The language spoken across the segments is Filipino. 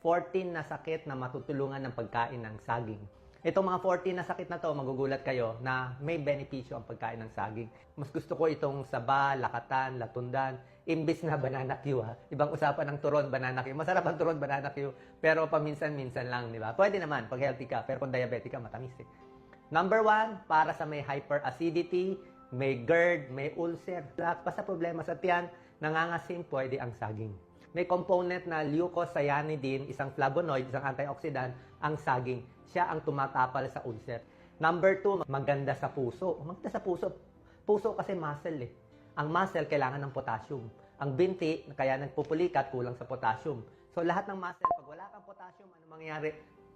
14 na sakit na matutulungan ng pagkain ng saging. Itong mga 14 na sakit na to, magugulat kayo na may benepisyo ang pagkain ng saging. Mas gusto ko itong saba, lakatan, latundan, imbis na banana Q ha. Ibang usapan ng turon, banana Q. Masarap ang turon, banana Q, pero paminsan-minsan lang, di ba? Pwede naman pag healthy ka, pero kung diabetic ka, matamis eh. Number one, para sa may hyperacidity, may GERD, may ulcer. Lahat pa sa problema sa tiyan, nangangasim, pwede ang saging. May component na leucocyanidin, isang flavonoid, isang antioxidant, ang saging. Siya ang tumatapal sa ulcer. Number two, maganda sa puso. Maganda sa puso. Puso kasi muscle eh. Ang muscle kailangan ng potassium. Ang binti, kaya nagpupulikat, kulang sa potassium. So lahat ng muscle, pag wala kang potassium, ano mangyayari?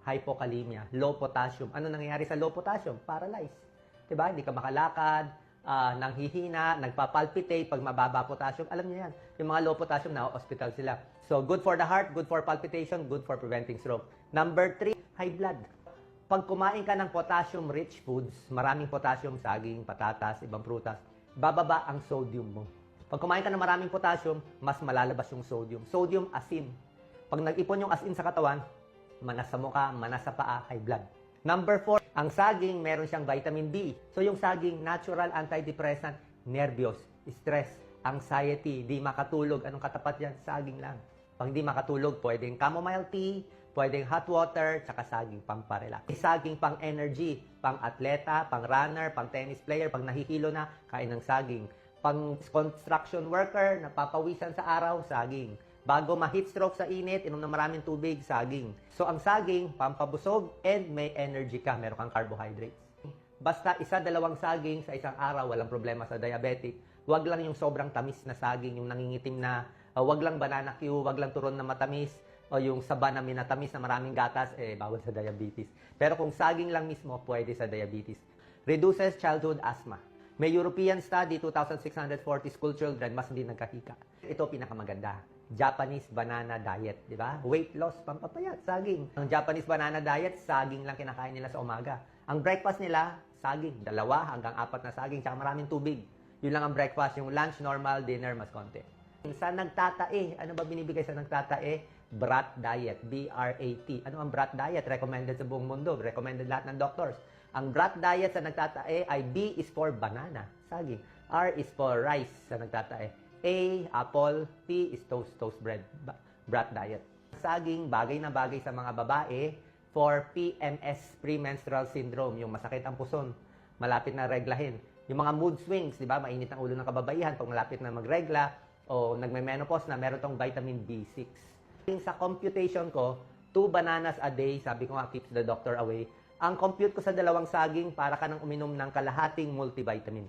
Hypokalemia, low potassium. Ano nangyayari sa low potassium? Paralyzed. Diba? Hindi ka makalakad, ah, nanghihina, nagpapalpitate pag mababa potassium. Alam niyo yan. Yung mga low potassium na hospital sila. So, good for the heart, good for palpitation, good for preventing stroke. Number three, high blood. Pag kumain ka ng potassium-rich foods, maraming potassium, saging, patatas, ibang prutas, bababa ang sodium mo. Pag kumain ka ng maraming potassium, mas malalabas yung sodium. Sodium, asin. Pag nag-ipon yung asin sa katawan, manas sa mukha, manas sa paa, high blood. Number four, ang saging, meron siyang vitamin B. So yung saging, natural antidepressant, nervyos, stress, anxiety, di makatulog. Anong katapat yan? Saging lang. Pag di makatulog, pwedeng chamomile tea, pwedeng hot water, tsaka saging pamparelax. Saging pang energy, pang atleta, pang runner, pang tennis player, pag nahihilo na, kain ng saging. Pang construction worker, napapawisan sa araw, saging. Bago ma-heat stroke sa init, inom na maraming tubig, saging. So ang saging, pampabusog and may energy ka, meron kang carbohydrates. Basta isa, dalawang saging sa isang araw, walang problema sa diabetic. Huwag lang yung sobrang tamis na saging, yung nangingitim na, uh, lang banana Q, wag lang turon na matamis, o yung saba na minatamis na maraming gatas, eh, bawal sa diabetes. Pero kung saging lang mismo, pwede sa diabetes. Reduces childhood asthma. May European study, 2,640 school children, mas hindi nagkahika. Ito pinakamaganda. Japanese banana diet, di ba? Weight loss, pampapayat, saging. Ang Japanese banana diet, saging lang kinakain nila sa umaga. Ang breakfast nila, saging. Dalawa hanggang apat na saging, tsaka maraming tubig. Yun lang ang breakfast. Yung lunch, normal, dinner, mas konti. Sa nagtatae, ano ba binibigay sa nagtatae? Brat diet, B-R-A-T. Ano ang brat diet? Recommended sa buong mundo. Recommended lahat ng doctors. Ang brat diet sa nagtatae ay B is for banana, saging. R is for rice sa nagtatae. A, apple. T is toast, toast bread. Brat diet. Saging, bagay na bagay sa mga babae for PMS, premenstrual syndrome, yung masakit ang puson, malapit na reglahin. Yung mga mood swings, di ba? Mainit ang ulo ng kababaihan pag malapit na magregla o nagme-menopause na, meron tong vitamin B6. Sa computation ko, two bananas a day, sabi ko nga, keeps the doctor away. Ang compute ko sa dalawang saging, para ka nang uminom ng kalahating multivitamin.